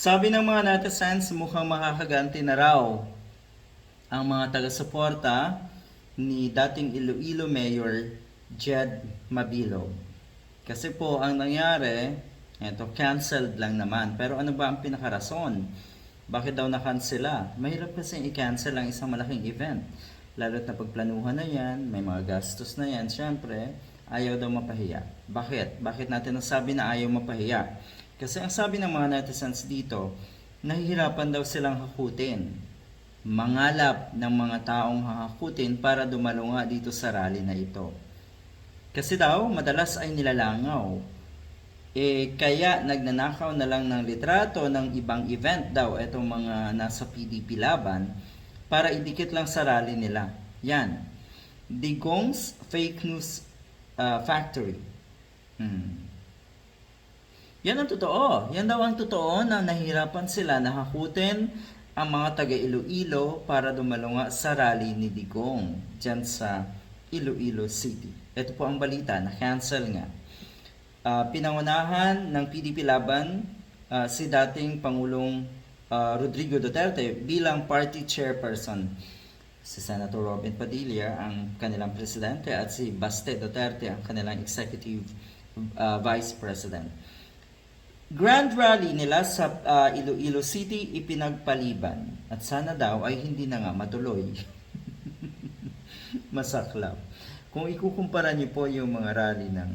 Sabi ng mga netizens, mukhang makakaganti na raw ang mga taga-suporta ni dating Iloilo Mayor Jed Mabilog. Kasi po ang nangyari, eto canceled lang naman. Pero ano ba ang pinakarason? Bakit daw nakansela? Mahirap kasi i-cancel ang isang malaking event. Lalo't na pagplanuhan na yan, may mga gastos na yan, syempre, ayaw daw mapahiya. Bakit? Bakit natin nasabi na ayaw mapahiya? Kasi ang sabi ng mga netizens dito, nahihirapan daw silang hakutin. Mangalap ng mga taong hahakutin para dumalo nga dito sa rally na ito. Kasi daw, madalas ay nilalangaw. Eh, kaya nagnanakaw na lang ng litrato ng ibang event daw itong mga nasa PDP laban para idikit lang sa rally nila. Yan. Digong's Fake News uh, Factory. Hmm. Yan ang totoo. Yan daw ang totoo na nahirapan sila na hakutin ang mga taga Iloilo para dumalo nga sa rally ni Digong dyan sa Iloilo City. Ito po ang balita na cancel nga. Ah, pinangunahan ng PDP laban ah, si dating Pangulong ah, Rodrigo Duterte bilang party chairperson. Si Senator Robin Padilla ang kanilang presidente at si Baste Duterte ang kanilang executive ah, vice president. Grand rally nila sa ah, Iloilo City ipinagpaliban at sana daw ay hindi na nga matuloy. Masaklap. Kung ikukumpara niyo po yung mga rally ng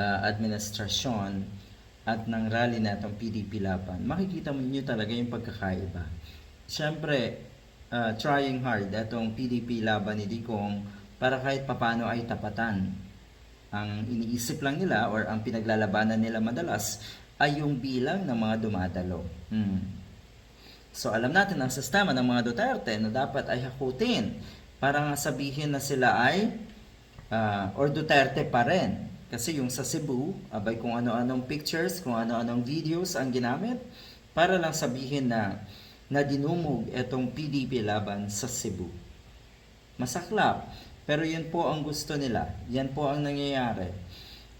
ah, administrasyon at ng rally na itong PDP Laban, makikita mo niyo talaga yung pagkakaiba. Siyempre, ah, trying hard itong PDP Laban ni Dikong para kahit papano ay tapatan ang iniisip lang nila or ang pinaglalabanan nila madalas ay yung bilang ng mga dumadalo. Hmm. So alam natin ang sistema ng mga Duterte na dapat ay hakutin para nga sabihin na sila ay ah, or Duterte pa rin. Kasi yung sa Cebu, abay kung ano-anong pictures, kung ano-anong videos ang ginamit para lang sabihin na na dinumog itong PDP laban sa Cebu. Masaklap. Pero yun po ang gusto nila. Yan po ang nangyayari.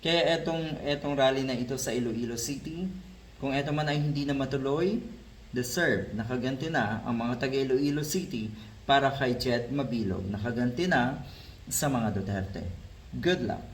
Kaya etong, etong rally na ito sa Iloilo City, kung eto man ay hindi na matuloy, deserve, nakaganti na ang mga taga Iloilo City para kay Jet Mabilog. Nakaganti na sa mga Duterte. Good luck!